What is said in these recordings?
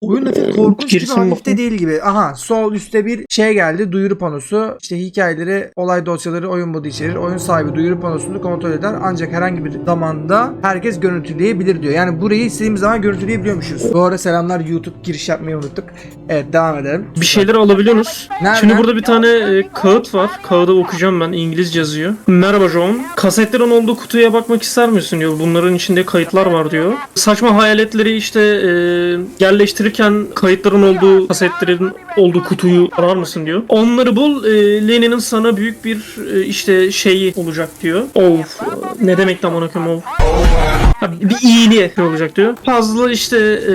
Oyun hafif korkunç gibi hafif değil gibi. Aha sol üstte bir şey geldi. Duyuru panosu. İşte hikayeleri, olay dosyaları, oyun modu içerir. Oyun sahibi duyuru panosunu kontrol eder. Ancak herhangi bir zamanda herkes görüntüleyebilir diyor. Yani burayı istediğimiz zaman görüntüleyebiliyormuşuz. Bu arada selamlar YouTube giriş yapmayı unuttuk. Evet devam edelim. Bir şeyler alabiliyorsunuz. Nereden? Şimdi burada bir tane e, kağıt var. Kağıda okuyacağım ben. İngilizce yazıyor. Merhaba John. Kasetlerin olduğu kutuya bakmak ister misin diyor. Bunların içinde kayıtlar var diyor. Saçma hayaletleri işte e, yerleştirirken kayıtların olduğu kasetlerin olduğu kutuyu arar mısın diyor. Onları bul. E, Lenin'in sana büyük bir e, işte şeyi olacak diyor. Of. Ne demek lan amına koyayım of. Ha, bir iyiliği olacak diyor. Fazla işte e,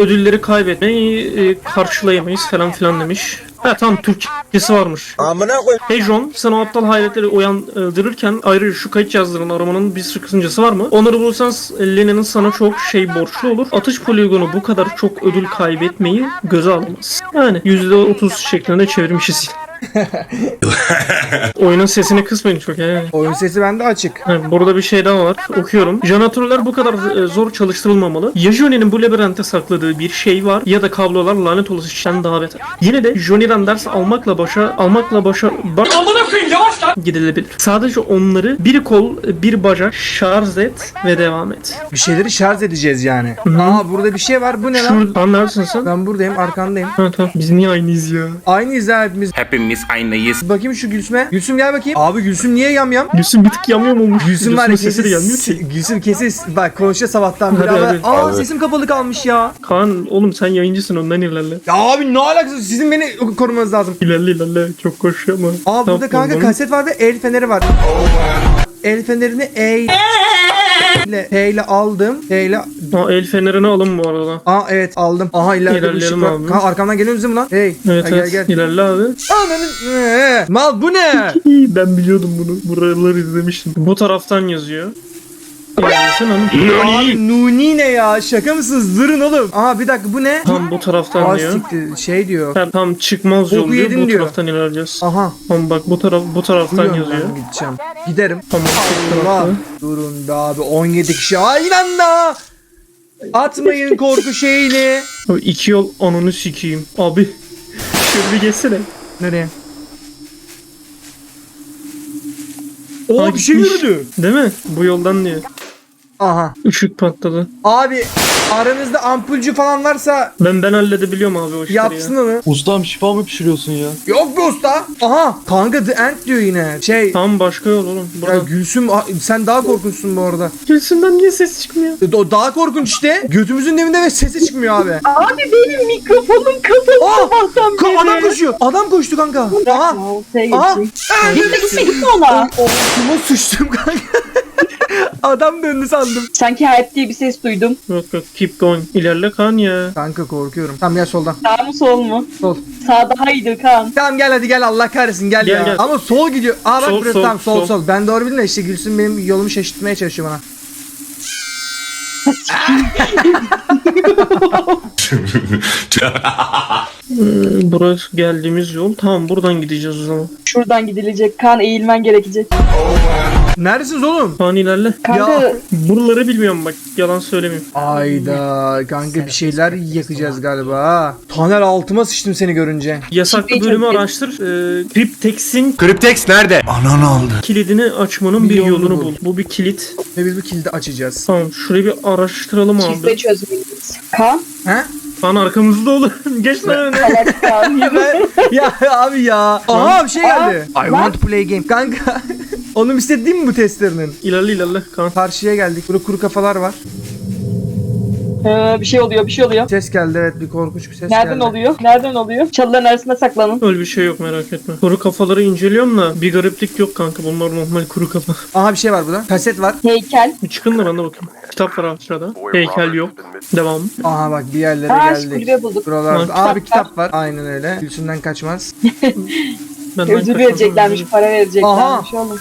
ödülleri kaybetmeyi e, karşılayamayız falan filan demiş. Ha tam Türkçesi varmış. Amına koy. Hey John, sen o aptal hayaletleri uyandırırken ayrıca şu kayıt cihazlarının aramanın bir sıkıntısı var mı? Onları bulursan Lenin'in sana çok şey borçlu olur. Atış poligonu bu kadar çok ödül kaybetmeyi göze alamaz. Yani %30 şeklinde çevirmişiz. Oyunun sesini kısmayın çok yani. Oyun sesi bende açık. Ha, burada bir şey daha var. Okuyorum. Jeneratörler bu kadar e, zor çalıştırılmamalı. Ya Johnny'nin bu labirente sakladığı bir şey var ya da kablolar lanet olası işten daha beter. Yine de Johnny'den ders almakla başa almakla başa baş gidilebilir. Sadece onları bir kol, bir bacak şarj et ve devam et. Bir şeyleri şarj edeceğiz yani. Aa burada bir şey var. Bu ne lan? Şurada neredesin sen? Ben buradayım arkandayım. Ha tamam. Biz niye aynıyız ya? Aynıyız ha hepimiz. Hepimiz aynıyız. Bakayım şu Gülsüm'e. Gülsüm gel bakayım. Abi Gülsüm niye yam yam? Gülsün bir tık yanmıyor mu? Gülsüm var ya sesi gelmiyor kesin. ki. Gülsüm kesin. Bak konuşuyor sabahtan beri. Hadi, hadi. Aa Abi. sesim kapalı kalmış ya. Kaan oğlum sen yayıncısın ondan ilerle. Ya abi ne alakası? Sizin beni korumanız lazım. İlerle ilerle. Çok koşuyor ama. Aa burada kanka kaset var ve el feneri var. El fenerini E ile P ile aldım. P ile Aa, el fenerini alın bu arada. Aa evet aldım. Aha ileride bir ışık var. abi. Kanka arkamdan geliyor musun lan? Hey. Evet ha, gel evet. gel. İlerle abi. Ananın. Ee, Mal bu ne? Ben biliyordum bunu. Buraları izlemiştim. Bu taraftan yazıyor. Hanım. Abi Nuni ne ya? Şaka mısınız? Durun oğlum. Aa bir dakika bu ne? Tam bu taraftan Aa diyor. siktir. Şey diyor. Tam, tam çıkmaz yol diyor. Bu diyor. taraftan ilerleyeceğiz. Aha. Tamam bak bu taraf bu taraftan Buyurun yazıyor. ben gideceğim. Giderim. Tamam. Allah. Durun be abi 17 kişi. Aynı anda. Atmayın korku şeyini. Abi iki yol ananı sikeyim. Abi. Şöyle bir geçsene. Nereye? Oo bir şey yürüdü. Değil mi? Bu yoldan diyor. Aha. Işık patladı. Abi aranızda ampulcu falan varsa Ben ben halledebiliyorum abi o işleri yapsın ya. onu. Ustam şifa mı pişiriyorsun ya? Yok be usta. Aha. Kanka The End diyor yine. Şey. Tamam başka yol oğlum. Ya Burada. Gülsüm a- sen daha korkunçsun bu arada. Gülsünden niye ses çıkmıyor? E, O daha korkunç işte. Götümüzün dibinde ve sesi çıkmıyor abi. Abi benim mikrofonum kapalı Aa! sabahtan Ka- beri. adam koşuyor. Adam koştu kanka. Aha. Aha. geçecek. Gitme gitme gitme ona. Altıma sıçtım kanka. Adam döndü sandım. Sanki hype diye bir ses duydum. Yok yok keep going. İlerle kan ya. Kanka korkuyorum. Tamam gel soldan. Sağ mı sol mu? Sol. Sağ daha iyidir Kaan. Tamam gel hadi gel Allah kahretsin gel, Gel, ya. gel. Ama sol gidiyor. Aa bak Sol, burası sol, tamam sol, sol sol. Ben doğru bildim de işte Gülsün benim yolumu şaşırtmaya çalışıyor bana. Ee, burası geldiğimiz yol. Tamam buradan gideceğiz o zaman. Şuradan gidilecek. Kaan eğilmen gerekecek. Neredesiniz oğlum? Kaan ilerle. Kanka Ya. Buraları bilmiyorum bak yalan söylemiyorum. Ayda kanka bir şeyler yakacağız galiba. ha. Taner altıma sıçtım seni görünce. Yasaklı bölümü araştır. Ee, Cryptex'in Kriptex nerede? Anan aldı. kilidini açmanın bir Bir yolunu yolunu bul. bul. Bu bir kilit. Ve biz bu kilidi açacağız. Tamam şurayı bir araştıralım şifre abi. çözmeliyiz. Kaan. He? Kaan arkamızda olur. Geç lan öne. Salak Kaan. ya abi ya. Aha bir şey geldi. I lan. want to play game. Kanka. Onu istediğin mi bu testlerinin? İlerle ilerle Kaan. Karşıya geldik. Burada kuru kafalar var. Ee, bir şey oluyor bir şey oluyor. Ses geldi evet bir korkunç bir ses Nereden geldi. oluyor? Nereden oluyor? Çalıların arasında saklanın. Öyle bir şey yok merak etme. Kuru kafaları inceliyorum da bir gariplik yok kanka. Bunlar normal kuru kafa. Aha bir şey var burada. Kaset var. Heykel. Bir çıkın da ben de bakayım. Kitap var abi sırada. Heykel yok. Devam. Aha bak bir yerlere Aa geldik. kulübe bulduk. Buralarda. Bak, Aa bir kitap var. Aynen öyle. Gülsünden kaçmaz. Benden Özür kaçmadım. vereceklermiş, para vereceklermiş oğlum.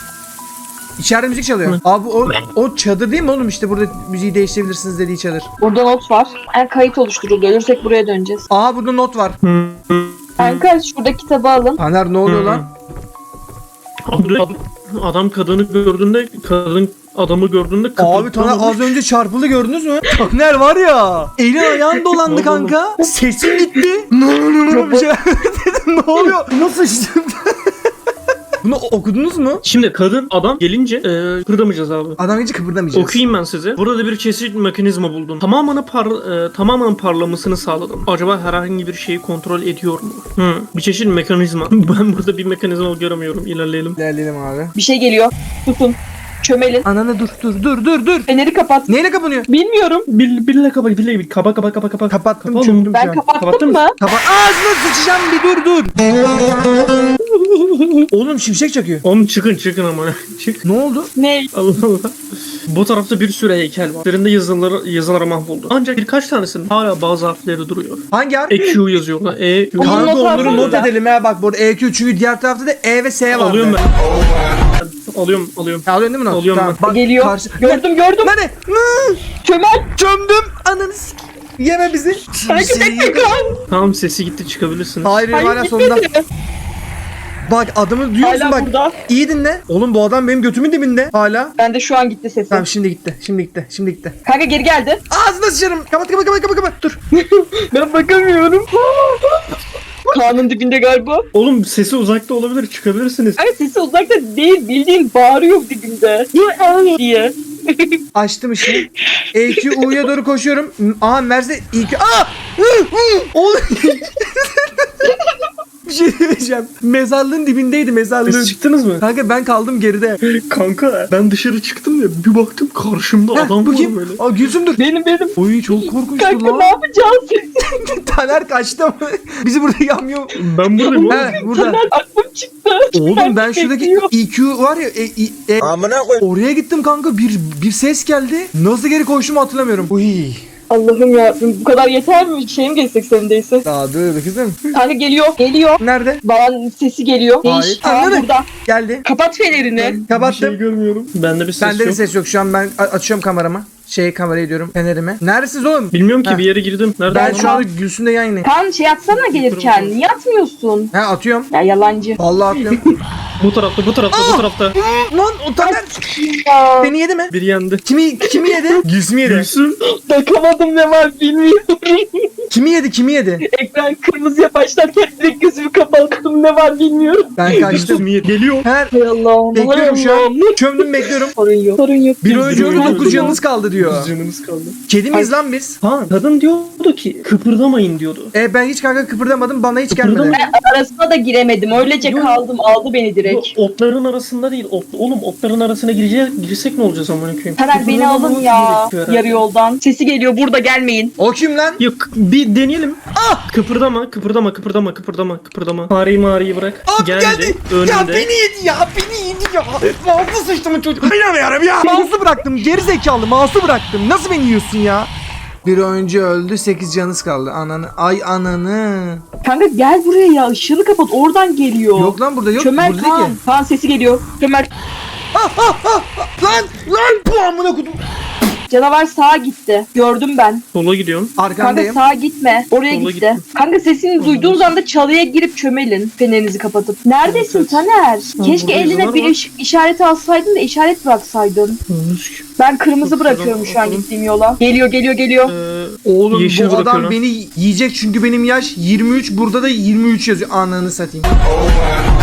İçeride müzik çalıyor. Abi o, o çadır değil mi oğlum işte burada müziği değiştirebilirsiniz dediği çadır. Burada not var. Yani kayıt oluşturuldu. Ölürsek buraya döneceğiz. Aha burada not var. Kanka şurada kitabı alın. Taner ne oluyor lan? Adam kadını gördüğünde kadın Adamı gördüğünde Abi Taner az önce çarpıldı gördünüz mü? Taner var ya. Elin ayağın dolandı kanka. Sesin gitti. Ne oluyor? Ne oluyor? Nasıl işte? Okudunuz mu? Şimdi kadın adam gelince e, kırdamayacağız abi. Adam hiç kıpırdamayacağız. Okuyayım ben size. Burada bir çeşit mekanizma buldum. Tamamını par e, tamamen parlamasını sağladım. Acaba herhangi bir şeyi kontrol ediyor mu? Hı, bir çeşit mekanizma. ben burada bir mekanizma göremiyorum. İlerleyelim. İlerleyelim abi. Bir şey geliyor. Tutun. Çömelin. Ananı dur dur dur dur dur. Feneri kapat. Neyle kapanıyor? Bilmiyorum. Bir, birle kapa, birle bir kapa kapa kapa kapa. Kapattım Kapa çöndüm Ben kapattım Kapattın mı? Kapat. Ağzına sıçacağım bir dur dur. Oğlum şimşek çakıyor. Oğlum çıkın çıkın ama. Çık. Ne oldu? Ne? Allah Allah. Bu tarafta bir sürü heykel var. Üzerinde yazıları, yazıları mahvoldu. Ancak birkaç tanesinin hala bazı harfleri duruyor. Hangi harf? EQ yazıyor. da, E, Q. Onu Kanka not onları not edelim ha bak burada EQ çünkü diğer tarafta da E ve S var. Alıyorum ben. Alıyorum, alıyorum. Alıyorsun değil mi not? Alıyorum Tamam. ben. Bak, Geliyor. Karşı... Gördüm gördüm. Nerede? Çömel. Çömdüm. Ananı s- Yeme bizi. Sanki bekle yakın- kan. Tamam sesi gitti çıkabilirsiniz. Hayır Hayır hala sonunda. gitmedi. Bak adamı duyuyorsun Hala bak. burada. İyi dinle. Oğlum bu adam benim götümün dibinde. Hala. Ben de şu an gitti sesim. Tamam şimdi gitti. Şimdi gitti. Şimdi gitti. Kanka geri geldi. Ağzına sıçarım. Kapat kapat kapat kapat kapat. Dur. Ben bakamıyorum. Kaan'ın dibinde galiba. Oğlum sesi uzakta olabilir çıkabilirsiniz. Ay sesi uzakta değil bildiğin bağırıyor dibinde. diye. Açtım ışığı. EQ U'ya doğru koşuyorum. Aa Merse EQ. Aa! Oğlum. Diyeceğim. Mezarlığın dibindeydi mezarlığın. Siz çıktınız mı? Kanka ben kaldım geride. Kanka ben dışarı çıktım ya bir baktım karşımda Heh, adam bu var kim? böyle. Aa Gülsüm dur. Benim benim. Oy çok korkunçtu Kanka lan. ne yapacağız? Taner kaçtı ama bizi burada yanmıyor. Ben buradayım oğlum. He burada. Taner aklım çıktı. Oğlum ben şuradaki. EQ var ya e, e, e, oraya gittim kanka bir bir ses geldi. Nasıl geri koştumu hatırlamıyorum. Uy. Allah'ım ya bu kadar yeter mi? Şey mi geçsek senindeyse? Daha dur kızım. Kanka geliyor. Geliyor. Nerede? Babanın sesi geliyor. Hayır. Değiş. Kaan Anladım. burada. Geldi. Kapat fenerini. Bir şey Kapattım. görmüyorum. Bende bir ses Bende de yok. ses yok şu an ben a- açıyorum kameramı. Şey kamerayı diyorum fenerimi. Neredesiniz oğlum? Bilmiyorum ki Heh. bir yere girdim. Nerede? Ben şu anda Gülsün'le yayınlayım. Kaan şey atsana gelirken. Niye atmıyorsun? He atıyorum. Ya yalancı. Vallahi atıyorum. Bu tarafta bu tarafta bu tarafta. Lan o Taner Ya. beni yedi mi? Bir yendi. Kimi kimi yedi? Gülsüm'ü yedi. Gülsüm. Bakamadım ne var bilmiyorum. Kimi yedi? Kimi yedi? Ekran kırmızıya başlarken direkt gözümü ne var bilmiyorum. Ben kaçtım. Geliyor. Her Hay Allah'ım. bekliyorum şu an. Allah'ım. Çömdüm bekliyorum. Sorun yok. Sorun yok. Bir oyuncu öldü oyuncu 9 öldü. canımız kaldı diyor. Canımız kaldı. Kedi miyiz lan biz? Ha kadın diyordu ki kıpırdamayın diyordu. E ben hiç kanka kıpırdamadım bana hiç gelmedi. Arasına da giremedim. Öylece Yok. kaldım. Aldı beni direkt. Bu otların arasında değil. Ot, oğlum otların arasına gireceğiz, girsek ne olacağız amına koyayım? Taner beni Kıpırdamamamız alın ya. gerekiyor herhalde. Yarı yoldan. Sesi geliyor. Burada gelmeyin. O kim lan? Yok bir deneyelim. Ah! Kıpırdama, kıpırdama, kıpırdama, kıpırdama, kıpırdama. Fareyi mağarayı bırak. Abi geldi. geldi. Ya beni yedi ya beni yedi ya. Mouse'u sıçtım çocuk. İnanmıyorum ya. Mouse'u bıraktım geri zekalı mouse'u bıraktım. Nasıl beni yiyorsun ya? Bir oyuncu öldü 8 canınız kaldı. Ananı ay ananı. Kanka gel buraya ya. Işığını kapat. Oradan geliyor. Yok lan burada yok. Çömel burada Kaan. ki. Kaan sesi geliyor. Çömel. Lan lan bu amına kodum. Canavar sağa gitti. Gördüm ben. Sola gidiyorum. Kanka Arkandayım. sağa gitme. Oraya Sola gitti. gittim. Kanka sesini duyduğunuz anda çalıya girip çömelin. Fenerinizi kapatıp. Neredesin Evet. Taner? burada Keşke eline yazılar bir var. ışık işareti alsaydın da işaret bıraksaydın. Ben kırmızı bırakıyorum şu an bakalım. gittiğim yola. Geliyor geliyor geliyor. Ee, Oğlum Yeşil bu adam bırakıyorum. beni yiyecek çünkü benim yaş 23 burada da 23 yazıyor. Ananı satayım.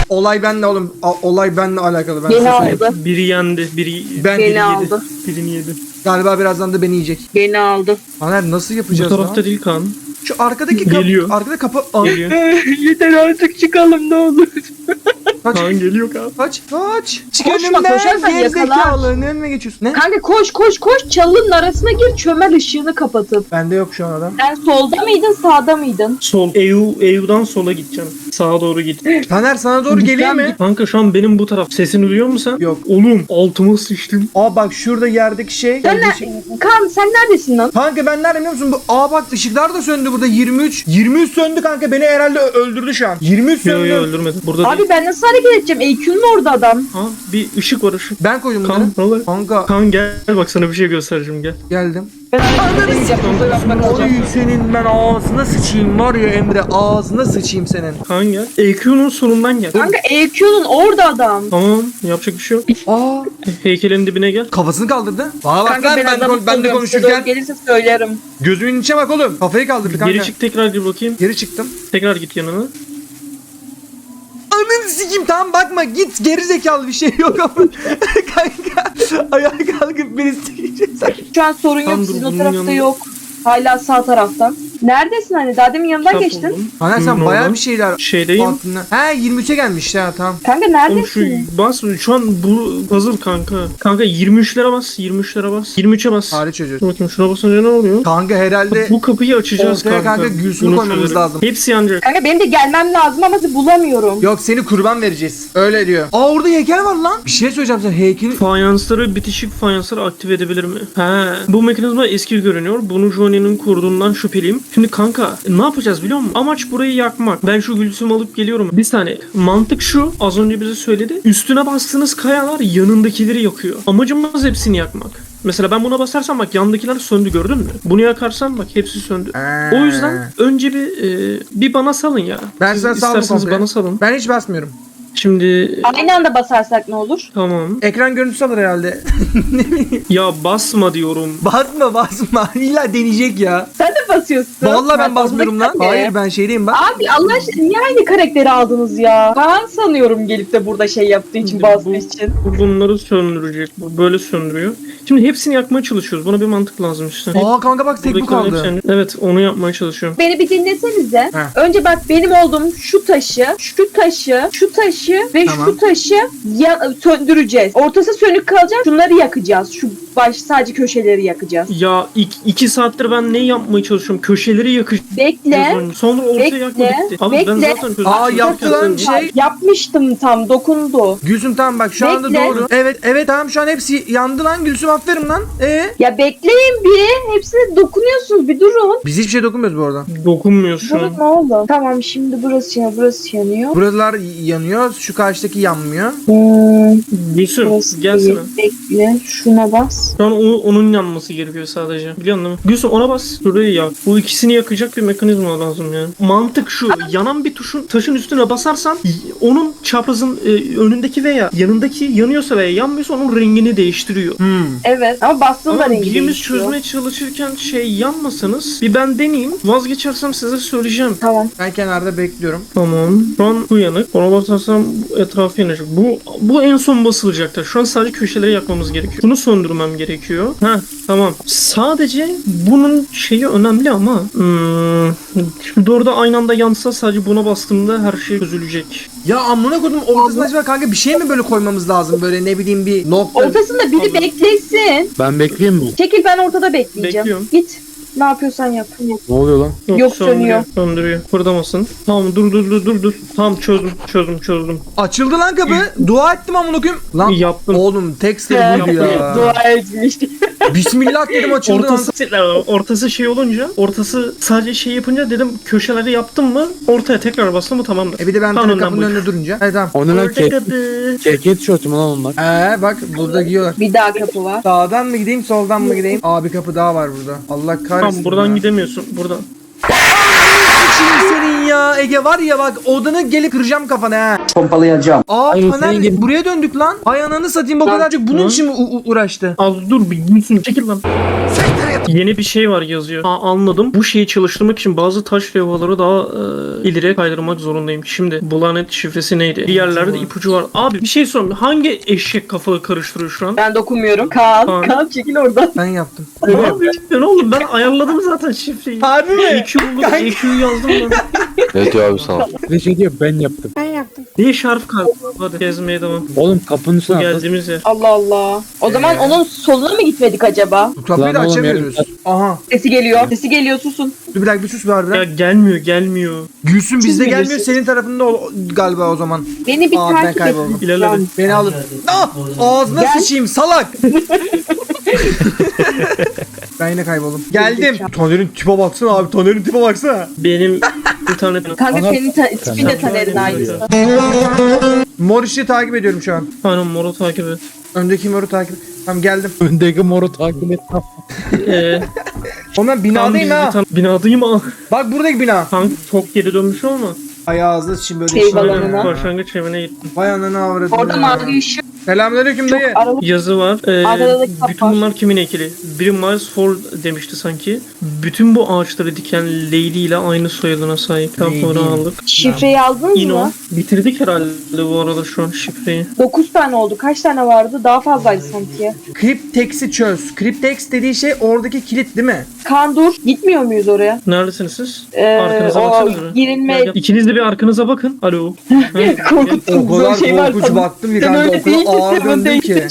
Olay benle oğlum. A- olay benle alakalı ben Beni size söyleyeyim. aldı. biri yendi, biri Ben Beni biri aldı. yedi. Birini yedi. galiba birazdan da beni yiyecek. Beni aldı. Taner nasıl Bu yapacağız tarafta lan? değil Kaan. Şu arkadaki kapı Geliyor. arkada kapı Geliyor. Yeter artık çıkalım ne olur. Kaç Kaan geliyor Kaan. kaç kaç. Çık Koşma, önümden koşarsan yakalar. gerizekalı önüme geçiyorsun. Ne? Kanka koş koş koş çalının arasına gir çömel ışığını kapatıp. Bende yok şu an adam. Sen solda mıydın sağda mıydın? Sol. EU, EU'dan sola gideceğim. Sağa doğru git. Taner sana doğru geleyim mi? Kanka şu an benim bu taraf. Sesini duyuyor musun sen? Yok. Oğlum altıma sıçtım. Aa bak şurada yerdeki şey. Sen Yerdeki- ne? Kaan sen neredesin lan? Kanka ben nerede biliyor musun? Bu, aa bak ışıklar da söndü burada 23. 23 söndü kanka beni herhalde ö- öldürdü şu an. 23 Yo söndü. yo öldürmedim. Burada Abi değil. ben nasıl hareket edeceğim? EQ'nun orada adam. Ha bir ışık var ışık. Ben koydum bunları. Kan ne olur? Kanka Kan gel bak sana bir şey göstereceğim gel. geldim. Ben hareket edemeyeceğim. Burada yapmak Oy kalacağım. senin ben ağzına sıçayım var ya Emre ağzına sıçayım senin. Kan gel. EQ'nun sonundan gel. Kanka EQ'nun orada adam. Tamam yapacak bir şey yok. Aa Heykelin dibine gel. kafasını kaldırdı. Bana bak Kanka lan ben ben, adamı ben de. Size konuşurken Gelirse söylerim. gözümün içine bak oğlum. Kafayı kaldırdı kanka. Geri çık tekrar gir bakayım. Geri çıktım. Tekrar git yanına. Ananı sikeyim tamam bakma git geri zekalı bir şey yok ama kanka ayağa kalkıp beni sikeceksin. Şu an sorun yok. Tam Sizin o tarafta yanında- yok. Hala sağ tarafta. Neredesin hani? Daha demin yanından Kitap geçtin. buldum. Kanka sen Buyurun bayağı oradan. bir şeyler Şeydeyim. altında. He 23'e gelmiş ya tamam. Kanka Oğlum şu neredesin? bas şu an bu puzzle kanka. Kanka 23'lere bas 23'lere bas. 23'e bas. Tarih çocuğu. Dur bakayım şuna basınca ne oluyor? Kanka herhalde Bu kapıyı açacağız ortaya kanka. kanka gülsünü Bunu koymamız lazım. Hepsi yanacak. Kanka benim de gelmem lazım ama bulamıyorum. yok seni kurban vereceğiz. Öyle diyor. Aa orada heykel var lan. Bir şey söyleyeceğim sana heykeli. Fayansları bitişik fayansları aktive edebilir mi? He. Bu mekanizma eski görünüyor. Bunu Johnny'nin kurduğundan şüpheliyim. Şimdi kanka ne yapacağız biliyor musun? Amaç burayı yakmak. Ben şu gülsümü alıp geliyorum. Bir saniye. Mantık şu. Az önce bize söyledi. Üstüne bastığınız kayalar yanındakileri yakıyor. Amacımız hepsini yakmak. Mesela ben buna basarsam bak yandakiler söndü gördün mü? Bunu yakarsan bak hepsi söndü. Ee. O yüzden önce bir e, bir bana salın ya. Ben Siz sana saldım isterseniz komple. bana salın. Ben hiç basmıyorum. Şimdi Aynı anda basarsak ne olur? tamam. Ekran görüntüsü alır herhalde. Ya basma diyorum. basma basma. İlla deneyecek ya. Sen de basıyorsun. Vallahi ben basmıyorum lan. Hayır ben şeydeyim bak. Abi Allah aşkına niye aynı karakteri aldınız ya? Ben sanıyorum gelip de burada şey yaptığı için bastığı için. Bu bunları söndürecek. Bu böyle söndürüyor. Şimdi hepsini yakmaya çalışıyoruz. Buna bir mantık lazım işte. Aa kanka bak tek bu Buradakilerin kaldı. hepsini- Evet onu yapmaya çalışıyorum. Beni bir dinlesenize. Heh. Önce bak benim olduğum şu taşı, şu taşı, şu taşı ve Tamam. şu taşı ya- söndüreceğiz. Ortası sönük kalacak. Şunları yakacağız. Şu baş sadece köşeleri yakacağız. Ya ik- iki saattir ben ne yapmaya çalışıyorum? Köşeleri yakacağız. Bekle. Sonra ortaya Bekle, yakma bitti. Abi ben bekle. zaten Aa, yaptı lan şey. Yapmıştım tam dokundu. Gülsüm tamam bak şu anda Bekle. doğru. Evet evet tamam şu an hepsi yandı lan Gülsüm aferin lan. Ee? Ya bekleyin bir. Hepsine dokunuyorsunuz. Bir durun. Biz hiçbir şey dokunmuyoruz bu arada. Dokunmuyor şu an. Durun ne oldu? Tamam şimdi burası yanıyor. Burası yanıyor. Buralar yanıyor. Şu karşıdaki yanmıyor. Hmm, Gülsüm gelsene. Bekle. Şuna bas. Şu an o- onun yanması gerekiyor sadece. Biliyorsun değil mi? Gülsüm ona bas. Şurayı yak. Bu ikisini yakacak bir mekanizma lazım yani. Mantık şu. Yanan bir tuşun taşın üstüne basarsan y- onun çaprazın e, önündeki veya yanındaki yanıyorsa veya yanmıyorsa onun rengini değiştiriyor. Hmm. Evet. Ama bastığında Ama rengi birimiz değişiyor. çözmeye çalışırken şey yanmasanız bir ben deneyeyim. Vazgeçersem size söyleyeceğim. Tamam. Ben kenarda bekliyorum. Tamam. Şu an bu yanık. Ona basarsam etrafı yanacak. Bu, bu en son basılacaktır. Şu an sadece köşeleri yakmamız gerekiyor. Bunu söndürmem gerekiyor. Heh tamam. Sadece bunun şeyi önemli ama hmm, şu orada aynı anda yansa sadece buna bastığımda her şey çözülecek. Ya amına koydum ortasına acaba kanka bir şey mi böyle koymamız lazım böyle ne bileyim bir nokta. Ortasında biri Abi. beklesin. Ben bekleyeyim mi? Çekil ben ortada bekleyeceğim. Bekliyorum. Git. Ne yapıyorsan yap. Ne oluyor lan? Yok, söndürüyor, sönüyor. Söndürüyor. Kırdamasın. Tamam dur dur dur dur dur. Tamam çözdüm çözdüm çözdüm. Açıldı lan kapı. Dua ettim amına koyayım. Lan Yaptım. oğlum tek buydu ya. Dua etmiş. Bismillah dedim açıldı. Ortası, ortası şey olunca, ortası sadece şey yapınca dedim köşeleri yaptım mı ortaya tekrar bastım mı tamamdır. E bir de ben Tamam, tabii kapının önünde durunca. Evet tamam. O ne lan. Keket tişörtü mü lan onlar? Ee bak burada giyiyorlar. Bir daha kapı var. Sağdan mı gideyim soldan mı gideyim? Aa bir kapı daha var burada. Allah kahretsin. Tamam buradan ya. gidemiyorsun. Buradan. Şimdi senin ya Ege var ya bak odanı gelip kıracağım kafana ha. pompalayacağım. Aa senin gibi- buraya döndük lan. Ay ananı satayım o Lan. kadarcık bunun için mi u- u- uğraştı? Az dur bir gülsün çekil lan. Yeni bir şey var yazıyor. Aa, anladım. Bu şeyi çalıştırmak için bazı taş levhaları daha e, ileriye kaydırmak zorundayım. Şimdi bu lanet şifresi neydi? Bir yerlerde ipucu var. Abi bir şey sorayım. Hangi eşek kafağı karıştırıyor şu an? Ben dokunmuyorum. Kaan. Kaan. Kaan çekil oradan. Ben yaptım. Ne yapıyorsun oğlum? Ben ayarladım zaten şifreyi. Harbi mi? EQ buldum. EQ'yu yazdım ben. Evet abi sağ ol. Bir de şey diyor ben yaptım. Niye şarf kaldı? Hadi gezmeye devam. Oğlum kapının Bu üstüne atlas. geldiğimiz yer. Allah Allah. O zaman Ee? onun soluna mı gitmedik acaba? Bu kapıyı Lan da oğlum açamıyoruz. Aha. Sesi geliyor. Sesi geliyor susun. Dur bir dakika bir sus bir harbiden. Ya gelmiyor gelmiyor. Gülsün bizde gelmiyor senin tarafında ol- galiba o zaman. Beni bir Aa, ben takip kayboldum. et. İlerledi. Beni alın. Ah! Ağzına Gel. sıçayım salak. ben yine kayboldum. Geldim. Taner'in tipe baksana abi. Taner'in tipe baksana. Benim Bir tane Kanka Ana- senin ta- tipin de Taner'in aynısı. Mor takip ediyorum şu an. Aynen moru takip et. Öndeki moru takip Tamam geldim. Öndeki moru takip et. Ee, Oğlum ben tam binadayım ha. tan- binadayım ha. Bak buradaki bina. Kanka çok geri dönmüş olma. Ayağı hızlı şimdi böyle Şey işler. Aynen Alanına. başlangıç evine gittim. Vay ananı avradım Orada ya. mavi ışık Selamünaleyküm dayı. Yazı var. Ee, bütün bunlar kimin ekili? Biri Miles Ford demişti sanki. Bütün bu ağaçları diken Leyli ile aynı soyadına sahip. Kitapları Leyli. aldık. Şifreyi aldınız Ino. mı? Bitirdik herhalde bu arada şu an şifreyi. 9 tane oldu. Kaç tane vardı? Daha fazlaydı sanki. Cryptex'i çöz. Cryptex dediği şey oradaki kilit değil mi? Kaan dur. Gitmiyor muyuz oraya? Neredesiniz siz? Ee, Arkanıza o baksanıza. girilme Gel, gel. İkiniz de bir arkanıza bakın. Alo. Korkutucu O kadar bir şey var. korkunç sanırım. baktım Sen kanka öyle o kadar ağır döndüm ki.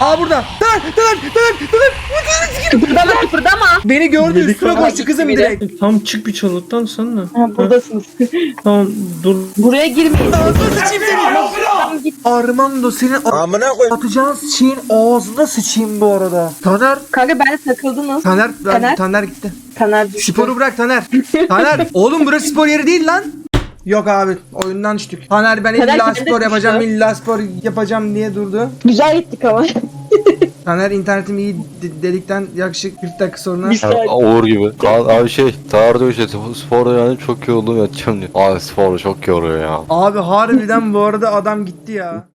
Aa burada. Taner, Taner, Taner, Taner. Kıpırdama kıpırdama. Beni gördü üstüne koştu kızım bir de. direkt. Tam çık bir çalıktan sen de. Ha, buradasınız. Tamam dur. Buraya girmeyin. Tamam git. Armando senin Amına koy. atacağın şeyin ağzına sıçayım bu arada. Taner. Kanka ben de takıldınız. Taner, Taner, Taner? gitti. Taner düştü. Sporu bırak Taner. Taner. Oğlum burası spor yeri değil lan. Yok abi oyundan düştük. Taner ben Taner illa spor yapacağım düştü. illa spor yapacağım diye durdu. Güzel gittik ama. Taner internetim iyi de- dedikten yaklaşık 40 dakika sonra. Bir Ha, Uğur gibi. Kaan abi şey Tahir diyor işte sporda yani çok yoruldum yatacağım diyor. Abi spor çok yoruyor ya. Abi harbiden bu arada adam gitti ya.